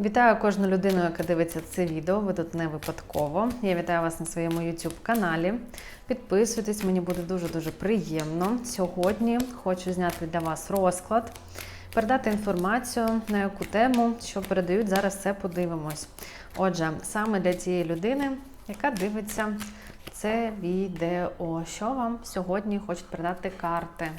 Вітаю кожну людину, яка дивиться це відео. Ви тут не випадково. Я вітаю вас на своєму YouTube каналі. Підписуйтесь, мені буде дуже-дуже приємно. Сьогодні хочу зняти для вас розклад, передати інформацію, на яку тему, що передають. Зараз все подивимось. Отже, саме для тієї людини, яка дивиться це відео, що вам сьогодні хочуть передати карти.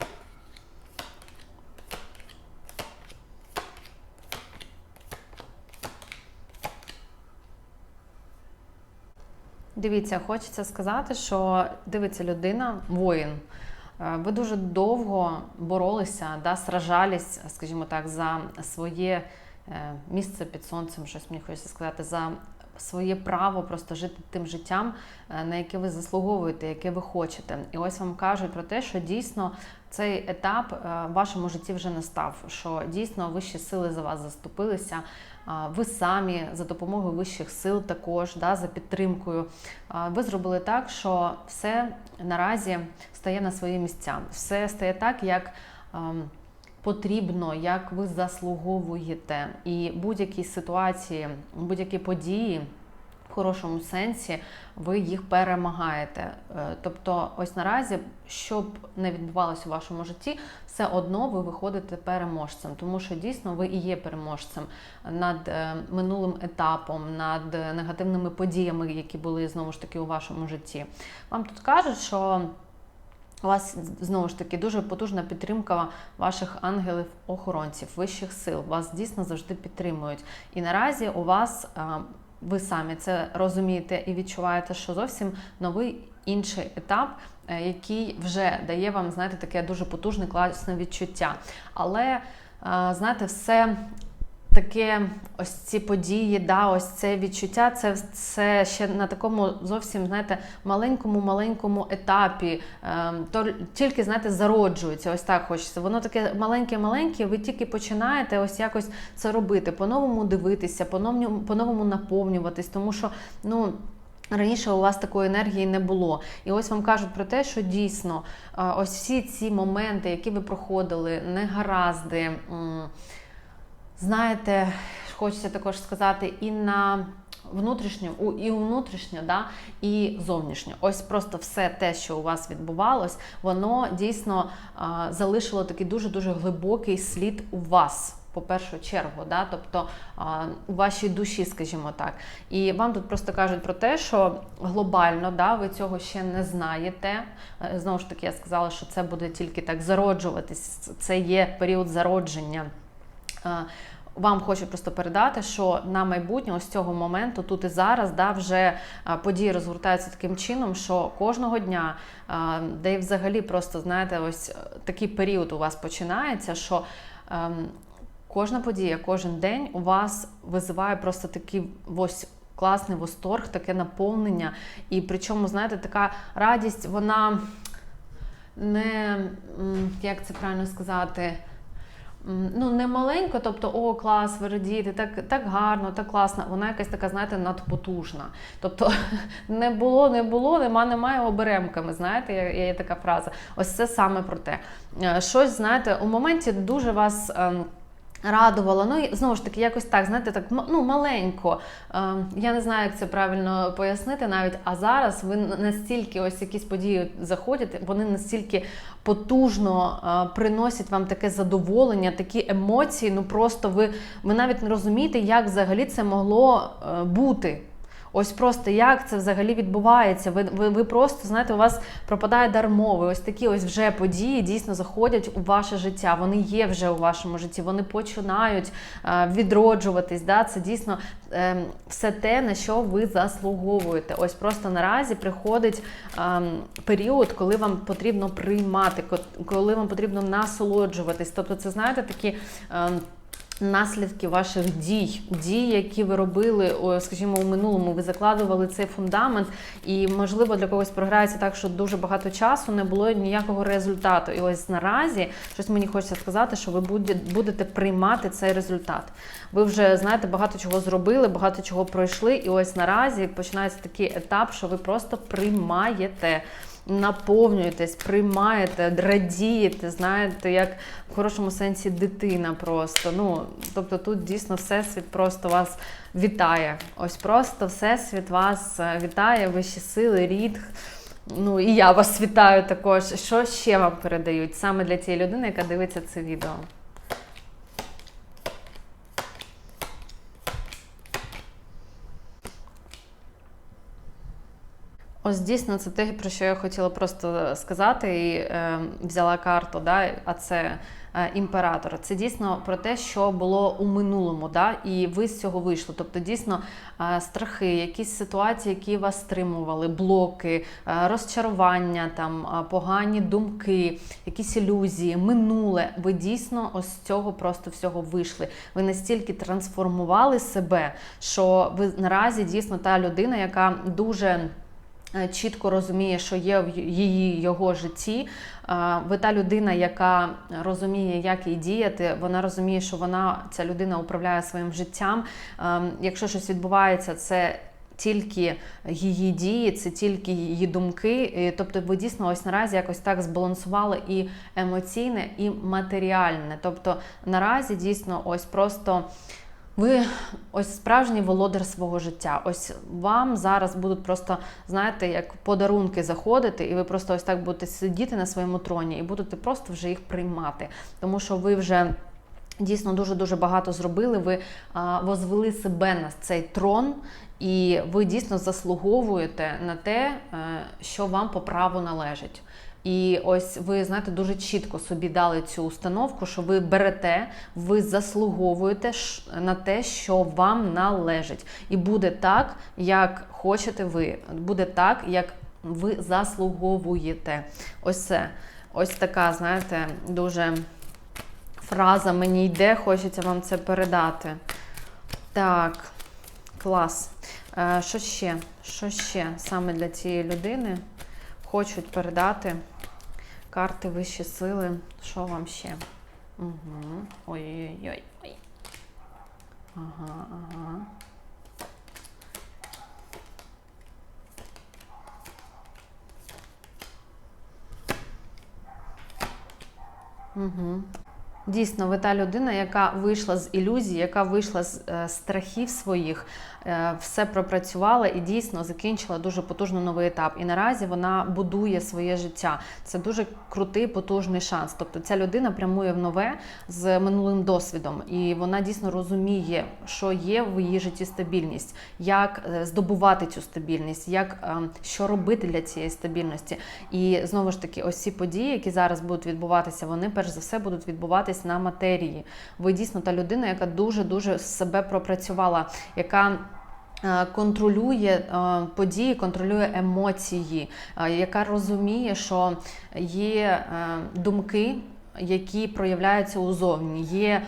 Дивіться, хочеться сказати, що дивиться людина, воїн. Е, Ви дуже довго боролися, да, сражались, скажімо так, за своє е, місце під сонцем, щось мені хочеться сказати, за своє право просто жити тим життям, е, на яке ви заслуговуєте, яке ви хочете. І ось вам кажуть про те, що дійсно цей етап е, в вашому житті вже настав, що дійсно вищі сили за вас заступилися. Ви самі за допомогою вищих сил також да, за підтримкою. Ви зробили так, що все наразі стає на свої місця. Все стає так, як ем, потрібно, як ви заслуговуєте. І будь-які ситуації, будь-які події. В хорошому сенсі ви їх перемагаєте. Е, Тобто, ось наразі, що б не відбувалося у вашому житті, все одно ви виходите переможцем, тому що дійсно ви і є переможцем над е, минулим етапом, над е, негативними подіями, які були знову ж таки у вашому житті. Вам тут кажуть, що у вас знову ж таки дуже потужна підтримка ваших ангелів-охоронців, вищих сил. Вас дійсно завжди підтримують. І наразі у вас ви самі це розумієте і відчуваєте, що зовсім новий інший етап, е, який вже дає вам, знаєте, таке дуже потужне, класне відчуття. Але знаєте, все таке, ось ці події, да, ось це відчуття, це, це ще на такому зовсім, знаєте, маленькому-маленькому етапі. Ем, то тільки, знаєте, зароджується, ось так хочеться. Воно таке маленьке-маленьке, ви тільки починаєте ось якось це робити, по-новому дивитися, по-новому, по-новому наповнюватись, тому що, ну. Раніше у вас такої енергії не було. І ось вам кажуть про те, що дійсно е, ось всі ці моменти, які ви проходили, негаразди, знаєте, хочеться також сказати, і на внутрішню, і внутрішньо, да, і зовнішньо. Ось просто все те, що у вас відбувалось, воно дійсно а, залишило такий дуже-дуже глибокий слід у вас. По першу чергу, да, тобто у вашій душі, скажімо так, і вам тут просто кажуть про те, що глобально да, ви цього ще не знаєте. Е, Знову ж таки, я сказала, що це буде тільки так зароджуватись. Це є період зародження. Е, Вам хочу просто передати, що на майбутнє, ось цього моменту, тут і зараз, да, вже е, події розгортаються таким чином, що кожного дня, е, де взагалі просто знаєте, ось такий період у вас починається, що ем, кожна подія, кожен день у вас визиває просто такий ось. Класний восторг, таке наповнення. І причому, знаєте, така радість, вона не як це правильно сказати. Ну, не маленько, тобто, о, клас, ви радієте, так, так гарно, так класно. Вона якась така, знаєте, надпотужна. Тобто не було, не було, нема, немає оберемками. Знаєте, є, є така фраза. Ось це саме про те. Е, Щось, знаєте, у моменті дуже вас. Радувало, ну і знову ж таки, якось так, знаєте, так ну, маленько. Е, я не знаю, як це правильно пояснити навіть. А зараз ви настільки ось якісь події заходять, вони настільки потужно е, приносять вам таке задоволення, такі емоції. Ну просто ви, ви навіть не розумієте, як взагалі це могло е, бути. Ось просто як це взагалі відбувається. Ви, ви, ви просто знаєте, у вас пропадає дар мови. Ось такі ось вже події дійсно заходять у ваше життя. Вони є вже у вашому житті, вони починають е, відроджуватись. Да? Це дійсно е, все те, на що ви заслуговуєте. Ось просто наразі приходить е, період, коли вам потрібно приймати, ко- коли вам потрібно насолоджуватись. Тобто, це знаєте такі. Наслідки ваших дій, дій, які ви робили, скажімо, у минулому, ви закладували цей фундамент, і можливо для когось програється так, що дуже багато часу не було ніякого результату. І ось наразі щось мені хочеться сказати, що ви будете приймати цей результат. Ви вже знаєте, багато чого зробили, багато чого пройшли, і ось наразі починається такий етап, що ви просто приймаєте. Наповнюєтесь, приймаєте, радієте, знаєте, як в хорошому сенсі дитина просто. Ну, тобто тут дійсно Всесвіт просто вас вітає. Ось просто Всесвіт вас е, вітає, вищі сили, рід. Ну і я вас вітаю також. Що ще вам передають саме для тієї людини, яка дивиться це відео? Ось дійсно це те, про що я хотіла просто сказати, і е, взяла карту, да, а це е, імператор. Це дійсно про те, що було у минулому, да, і ви з цього вийшли. Тобто, дійсно, е, страхи, якісь ситуації, які вас стримували, блоки, е, розчарування, там, е, погані думки, якісь ілюзії, минуле. Ви дійсно ось з цього просто всього вийшли. Ви настільки трансформували себе, що ви наразі дійсно та людина, яка дуже. Е, чітко розуміє, що є в її його житті. Ви та людина, яка розуміє, як їй діяти. Вона розуміє, що вона ця людина управляє своїм життям. Е, Якщо щось відбувається, це. Тільки її дії, це тільки її думки. Тобто, ви дійсно ось наразі якось так збалансували і емоційне, і матеріальне. Тобто наразі дійсно ось просто ви ось справжній володар свого життя. Ось вам зараз будуть просто, знаєте, як подарунки заходити, і ви просто ось так будете сидіти на своєму троні і будете просто вже їх приймати. Тому що ви вже. Дійсно, дуже дуже багато зробили. Ви а, возвели себе на цей трон, і ви дійсно заслуговуєте на те, е, що вам по праву належить. І ось ви знаєте, дуже чітко собі дали цю установку, що ви берете, ви заслуговуєте на те, що вам належить. І буде так, як хочете ви. Буде так, як ви заслуговуєте. Ось це. Ось така, знаєте, дуже фраза мені йде, хочеться вам це передати. Так, клас. Е, що ще? Що ще саме для цієї людини? Хочуть передати карти вищі сили. Що вам ще? Угу. Ой-ой-ой. Ага, ага. Угу. Дійсно, ви та людина, яка вийшла з ілюзії, яка вийшла з е, страхів своїх, все пропрацювала і дійсно закінчила дуже потужний новий етап. І наразі вона будує своє життя. Це дуже крутий, потужний шанс. Тобто ця людина прямує в нове з минулим досвідом, і вона дійсно розуміє, що є в її житті стабільність, як е, здобувати цю стабільність, як що робити для цієї стабільності. І знову ж таки, ось ці події, які зараз будуть відбуватися, вони перш за все будуть відбуватися фокусуєтесь на матерії. Ви дійсно та людина, яка дуже-дуже себе пропрацювала, яка е, Контролює е, події, контролює емоції, е, яка розуміє, що є думки, які проявляються узовні, є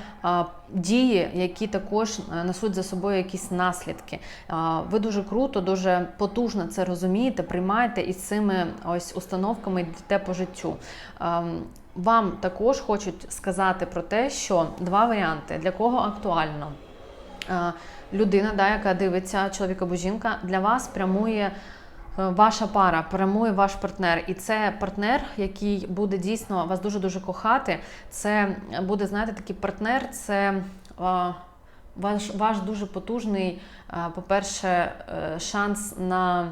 дії, які також несуть за собою якісь наслідки. Ви дуже круто, дуже потужно це розумієте, приймаєте і з цими ось установками йдете по життю. Вам також хочуть сказати про те, що два варіанти для кого актуально. Е, людина, да, яка дивиться, чоловік або жінка, для вас прямує. Е, ваша пара прямує ваш партнер, і це партнер, який буде дійсно вас дуже дуже кохати. Це буде, знаєте, такий партнер, це е, ваш ваш дуже потужний, по-перше, шанс на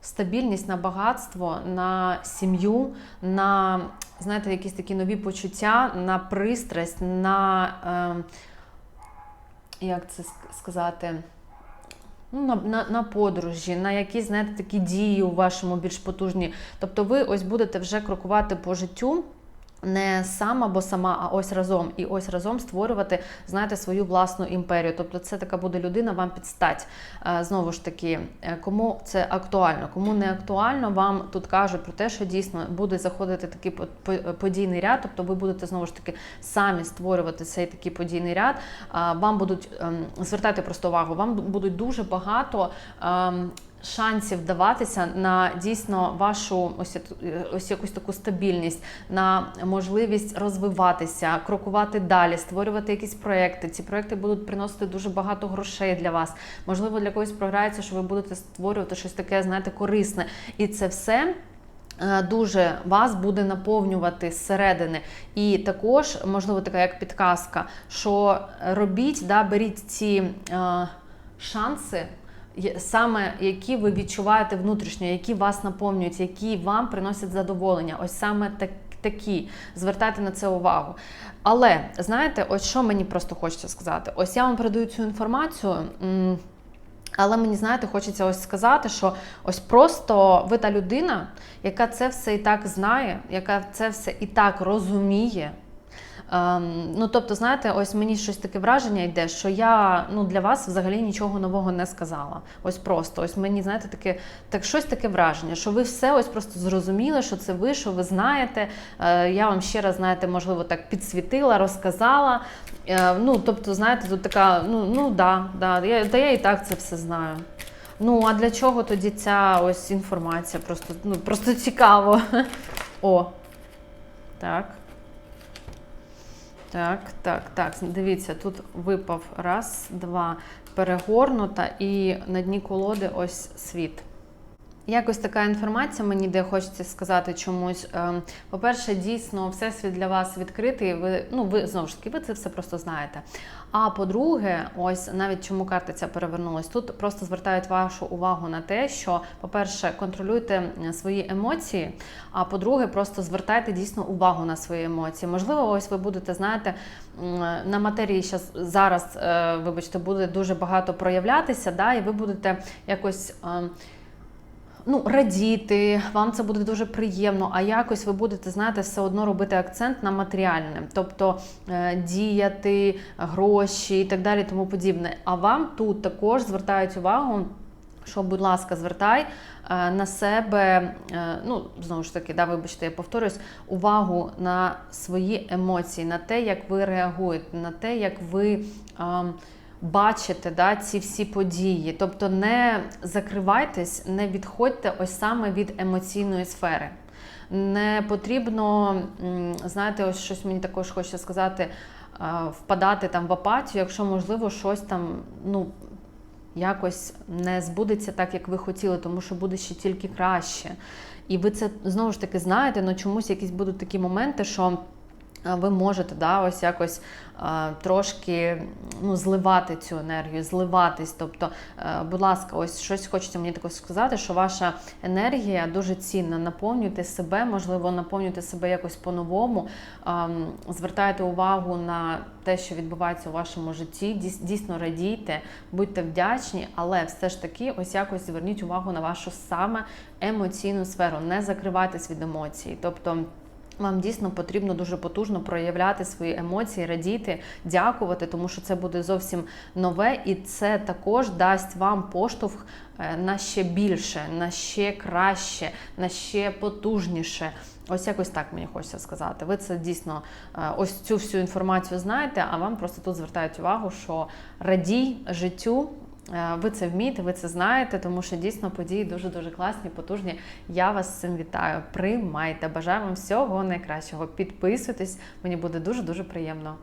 стабільність, на багатство, на сім'ю, на знаєте, якісь такі нові почуття, на пристрасть, на як це сказати? Ну, на, на на, подорожі, на якісь, знаєте, такі дії у вашому більш потужні. Тобто ви ось будете вже крокувати по життю не сам або сама, а ось разом. І ось разом створювати, знаєте, свою власну імперію. Тобто, це така буде людина вам підстать. Е, знову ж таки, е, кому це актуально, кому не актуально, вам тут кажуть про те, що дійсно буде заходити такий подійний ряд. Тобто, ви будете знову ж таки самі створювати цей такий подійний ряд. Вам будуть ем, звертати просто увагу, вам будуть дуже багато. Шансів даватися на дійсно вашу ось ось якусь таку стабільність, на можливість розвиватися, крокувати далі, створювати якісь проекти. Ці проекти будуть приносити дуже багато грошей для вас. Можливо, для когось програється, що ви будете створювати щось таке, знаєте, корисне, і це все. е, Дуже вас буде наповнювати зсередини. І також, можливо, така як підказка, що робіть, да, беріть ці е, шанси, саме які ви відчуваєте внутрішньо, які вас наповнюють, які вам приносять задоволення. Ось саме так, такі. Звертайте на це увагу. Але знаєте, ось що мені просто хочеться сказати: ось я вам передаю цю інформацію. але мені, знаєте, хочеться ось сказати, що ось просто ви та людина, яка це все і так знає, яка це все і так розуміє. Ем, ну, тобто, знаєте, ось мені щось таке враження йде, що я ну, для вас взагалі нічого нового не сказала. Ось просто, ось мені, знаєте, таке, так щось таке враження, що ви все ось просто зрозуміли, що це ви, що ви знаєте. Е, я вам ще раз, знаєте, можливо, так підсвітила, розказала. Е, ну, тобто, знаєте, тут така, ну, ну да, да, я, та я і так це все знаю. Ну, а для чого тоді ця ось інформація? Просто, ну, просто цікаво. О. Так. Так, так, так. Дивіться, тут випав раз, два, перегорнута, і на дні колоди ось світ. Якось така інформація мені де хочеться сказати чомусь. Ем, По-перше, дійсно, всесвіт для вас відкритий. Ви ну ви знову ж таки, ви це все просто знаєте. А по-друге, ось навіть чому карта ця перевернулась, тут просто звертають вашу увагу на те, що, по-перше, контролюйте свої емоції. А по-друге, просто звертайте дійсно увагу на свої емоції. Можливо, ось ви будете знаєте, на матерії зараз, е, вибачте, буде дуже багато проявлятися, да, і ви будете якось. Ну, радіти, вам це буде дуже приємно, а якось ви будете, знаєте, все одно робити акцент на матеріальне, тобто е, діяти, гроші і так далі, тому подібне. А вам тут також звертають увагу. Що, будь ласка, звертай е, на себе, е, ну знову ж таки, да, вибачте, я повторюсь, увагу на свої емоції, на те, як ви реагуєте, на те, як ви ем, бачите да, ці всі події. Тобто не закривайтесь, не відходьте ось саме від емоційної сфери. Не потрібно, знаєте, ось щось мені також хочеться сказати, впадати там в апатію, якщо можливо щось там, ну. Якось не збудеться так, як ви хотіли, тому що буде ще тільки краще. І ви це знову ж таки знаєте, але чомусь якісь будуть такі моменти, що ви можете да, ось якось трошки ну, зливати цю енергію, зливатись. Тобто, е, будь ласка, ось щось хочеться мені також сказати, що ваша енергія дуже цінна. Наповнюйте себе, можливо, наповнюйте себе якось по-новому, звертайте увагу на те, що відбувається у вашому житті. Дійсно радійте, будьте вдячні, але все ж таки, ось якось зверніть увагу на вашу саме емоційну сферу. Не закривайтесь від емоцій. Тобто. Вам дійсно потрібно дуже потужно проявляти свої емоції, радіти, дякувати, тому що це буде зовсім нове, і це також дасть вам поштовх е, на ще більше, на ще краще, на ще потужніше. Ось якось так мені хочеться сказати. Ви це дійсно е, ось цю всю інформацію знаєте, а вам просто тут звертають увагу, що радій життю. Е, Ви це вмієте, ви це знаєте, тому що дійсно події дуже дуже класні, потужні. Я вас цим вітаю. Приймайте. Бажаю вам всього найкращого. Підписуйтесь, мені буде дуже дуже приємно.